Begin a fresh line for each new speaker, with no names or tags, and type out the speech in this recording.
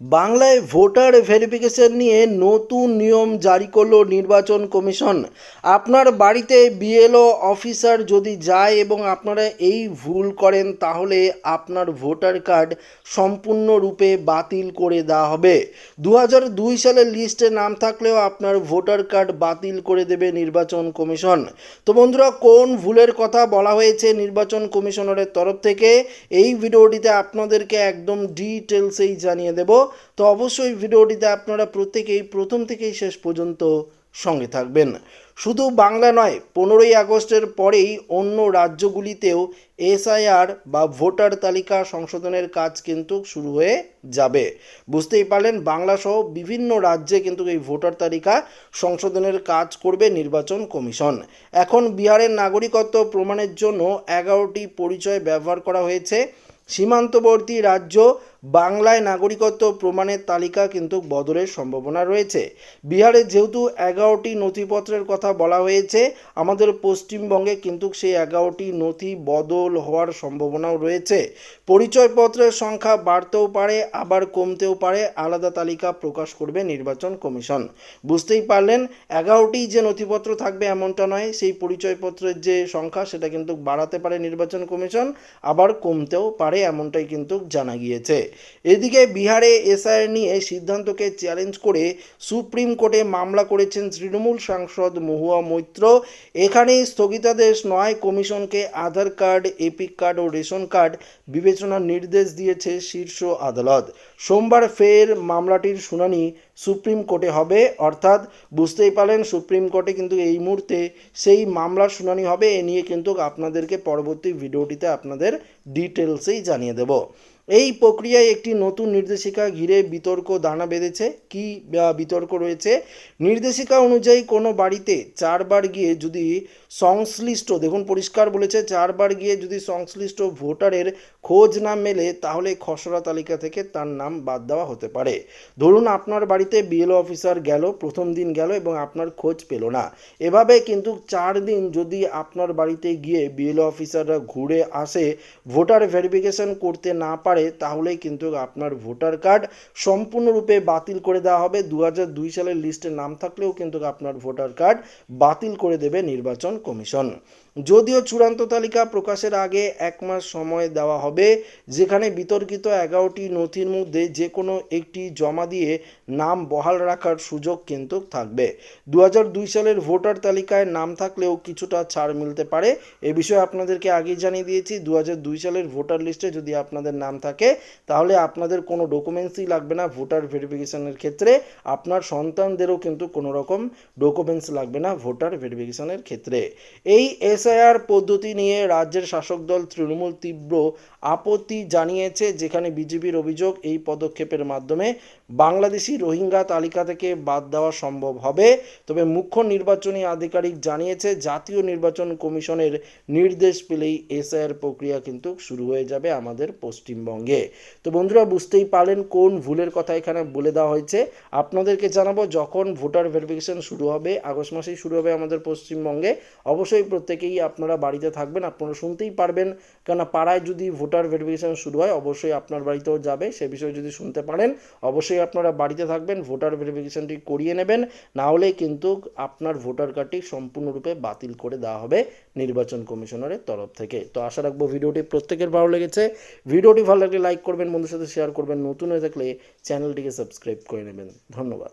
বাংলায় voter verification নিয়ে নতুন নিয়ম জারি করল নির্বাচন কমিশন। আপনার বাড়িতে বিএলও অফিসার যদি যায় এবং আপনারা এই ভুল করেন, তাহলে আপনার ভোটার কার্ড সম্পূর্ণরূপে বাতিল করে দেওয়া হবে। দু দুই সালের লিস্টে নাম থাকলেও আপনার ভোটার কার্ড বাতিল করে দেবে নির্বাচন কমিশন। তো বন্ধুরা, কোন ভুলের কথা বলা হয়েছে নির্বাচন কমিশনারের তরফ থেকে? এই ভিডিওটিতে আপনাদেরকে একদম ডিটেলসেই জানিয়ে দেব। তো অবশ্যই ভিডিওটিতে আপনারা প্রত্যেকেই, প্রথম থেকেই শেষ পর্যন্ত সঙ্গে থাকবেন। শুধু বাংলা নয়, পনেরোই আগস্টের পরেই অন্য রাজ্যগুলিতেও এসআইআর বা ভোটার তালিকা সংশোধনের কাজ কিন্তু শুরু হয়ে যাবে। বুঝতেই পারলেন বাংলা সহ বিভিন্ন রাজ্যে কিন্তু এই ভোটার তালিকা সংশোধনের কাজ করবে নির্বাচন কমিশন। এখন বিহারের নাগরিকত্ব প্রমাণের জন্য এগারোটি পরিচয় ব্যবহার করা হয়েছে। সীমান্তবর্তী রাজ্য বাংলায় নাগরিকত্ব প্রমাণের তালিকা কিন্তু বদলের সম্ভাবনা রয়েছে। বিহারে যেহেতু এগারোটি নথিপত্রের কথা বলা হয়েছে, আমাদের পশ্চিমবঙ্গে কিন্তু সেই এগারোটি নথি বদল হওয়ার সম্ভাবনাও রয়েছে। পরিচয়পত্রের সংখ্যা বাড়তেও পারে, আবার কমতেও পারে, আলাদা তালিকা প্রকাশ করবে নির্বাচন কমিশন। বুঝতেই পারলেন, এগারোটি যে নথিপত্র থাকবে এমনটা নয়, সেই পরিচয়পত্রের যে সংখ্যা সেটা কিন্তু বাড়াতে পারে নির্বাচন কমিশন, আবার কমতেও পারে এমনটাই কিন্তু জানা গিয়েছে। এদিকে বিহারে এসআইআর নিয়ে সিদ্ধান্তকে চ্যালেঞ্জ করে সুপ্রিম কোর্টে মামলা করেছেন তৃণমূল সাংসদ মহুয়া মৈত্র। এখানেই স্থগিতাদেশ নয়, কমিশনকে আধার কার্ড, এপিক কার্ড ও রেশন কার্ড বিবেচনার নির্দেশ দিয়েছে শীর্ষ আদালত। সোমবার ফের মামলাটির শুনানি সুপ্রিম কোর্টে হবে, অর্থাৎ বুঝতেই পারলেন সুপ্রিম কোর্টে কিন্তু এই মুহূর্তে সেই মামলার শুনানি হবে। এ নিয়ে কিন্তু আপনাদেরকে পরবর্তী ভিডিওটিতে আপনাদের ডিটেলসেই জানিয়ে দেব। এই প্রক্রিয়ায় একটি নতুন নির্দেশিকা ঘিরে বিতর্ক, দানা বেঁধেছে। কি বিতর্ক রয়েছে? নির্দেশিকা অনুযায়ী কোনো বাড়িতে চারবার গিয়ে যদি সংশ্লিষ্ট, দেখুন পরিষ্কার বলেছে, চারবার গিয়ে যদি সংশ্লিষ্ট ভোটারের খোঁজ না মেলে, তাহলে খসড়া তালিকা থেকে তার নাম বাদ দেওয়া হতে পারে। ধরুন আপনার বাড়িতে বিএলও অফিসার গেল, প্রথম দিন গেল এবং আপনার খোঁজ পেল না। এভাবে কিন্তু চার দিন যদি আপনার বাড়িতে গিয়ে বিএলও অফিসাররা ঘুরে আসে, ভোটার ভেরিফিকেশন করতে না পারে তাহলেই কিন্তু আপনার ভোটার কার্ড সম্পূর্ণরূপে বাতিল করে দেওয়া হবে। দু দুই সালের লিস্টে নাম থাকলেও কিন্তু আপনার ভোটার কার্ড বাতিল করে দেবে নির্বাচন কমিশন। যদিও চূড়ান্ত তালিকা প্রকাশের আগে এক মাস সময় দেওয়া হবে, যেখানে বিতর্কিত এগারোটি নথির মধ্যে যে কোনো একটি জমা দিয়ে নাম বহাল রাখার সুযোগ কিন্তু থাকবে। দু সালের ভোটার তালিকায় নাম থাকলেও কিছুটা ছাড় মিলতে পারে। এ বিষয়ে আপনাদেরকে আগেই জানিয়ে দিয়েছি দু সালের ভোটার লিস্টে যদি আপনাদের নাম থাকে, তাহলে আপনাদের কোনো ডকুমেন্টসই লাগবে না ভোটার ভেরিফিকেশনের ক্ষেত্রে। আপনার সন্তানদেরও কিন্তু কোনো রকম ডকুমেন্টস লাগবে না ভোটার ভেরিফিকেশনের ক্ষেত্রে। এই এসআইআর পদ্ধতি নিয়ে রাজ্যের শাসক দল তৃণমূল তীব্র আপত্তি জানিয়েছে, যেখানে বিজেপির অভিযোগ এই পদক্ষেপের মাধ্যমে বাংলাদেশি রোহিঙ্গা তালিকা থেকে বাদ দেওয়া সম্ভব হবে। তবে মুখ্য নির্বাচনী আধিকারিক জানিয়েছে, জাতীয় নির্বাচন কমিশনের নির্দেশ পেলেই এসআইআর প্রক্রিয়া কিন্তু শুরু হয়ে যাবে আমাদের পশ্চিমবঙ্গে। তো বন্ধুরা, বুঝতেই পারলেন কোন ভুলের কথা এখানে বলে দেওয়া হয়েছে। আপনাদেরকে জানাব, যখন ভোটার ভেরিফিকেশন শুরু হবে, আগস্ট মাসেই শুরু হবে আমাদের পশ্চিমবঙ্গে, অবশ্যই প্রত্যেকেই আপনারা বাড়িতে থাকবেন, আপনারা শুনতেই পারবেন। কেননা পাড়ায় যদি ভোটার ভেরিফিকেশন শুরু হয়, অবশ্যই আপনার বাড়িতেও যাবে। সে বিষয়ে যদি শুনতে পারেন, অবশ্যই আপনারা বাড়িতে থাকবেন, ভোটার ভেরিফিকেশনটি করিয়ে নেবেন। না হলে কিন্তু আপনার ভোটার কার্ডটি সম্পূর্ণরূপে বাতিল করে দেওয়া হবে নির্বাচন কমিশনারের তরফ থেকে। তো আশা রাখব ভিডিওটি প্রত্যেকের ভালো লেগেছে। ভিডিওটি ভালো লাগলে লাইক করবেন বন্ধুর সাথে শেয়ার করবেন। নতুন হয়ে থাকলে চ্যানেলটিকে সাবস্ক্রাইব করে নেবেন। ধন্যবাদ।